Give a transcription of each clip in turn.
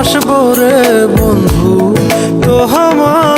ভালোবাসবো রে বন্ধু তো আমায়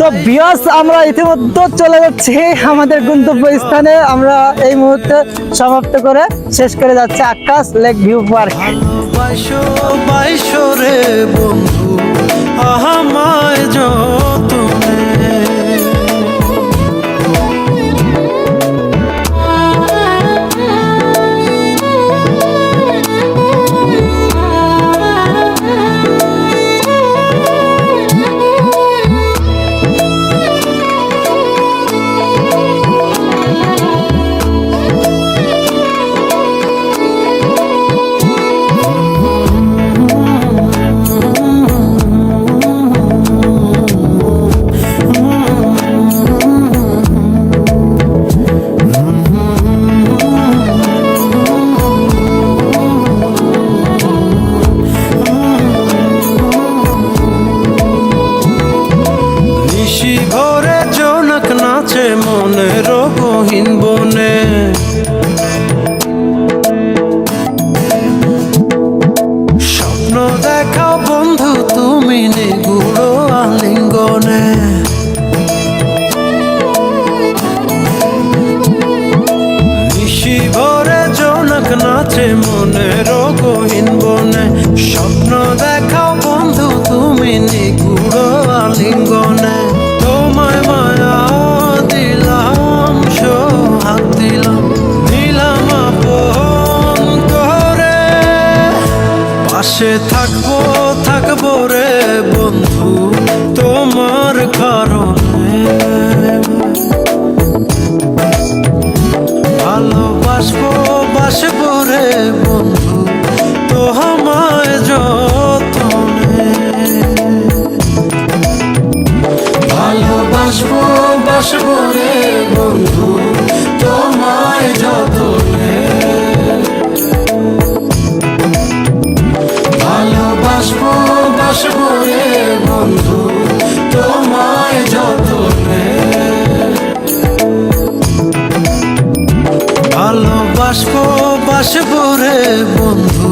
তো বিয়াস আমরা ইতিমধ্যে চলে যাচ্ছি আমাদের গন্তব্য স্থানে। আমরা এই মুহূর্তে সমাপ্ত করে শেষ করে যাচ্ছে আকাশ লেক ভিউ পার্ক। বাইশো বাইশো রে বন্ধু যতনে নাচে মনে রোগহীন বনে স্বপ্ন দেখাও বন্ধু, তুমি নিগুড়ো আলিঙ্গনে। তোমায় মায়া দিলাম, সোহাগ দিলাম দিলাম আপন করে পাশে থাকব থাকব রে বন্ধু, তোমার কারণে। ভালোবাসবো, বাসবো যতনে ভালোবাসবো, বাসবো রে বন্ধু। তোমায় যতনে ভালোবাসবো বাসবো রে বন্ধু তোমায় যতনে ভালোবাসবো বাসবো রে বন্ধু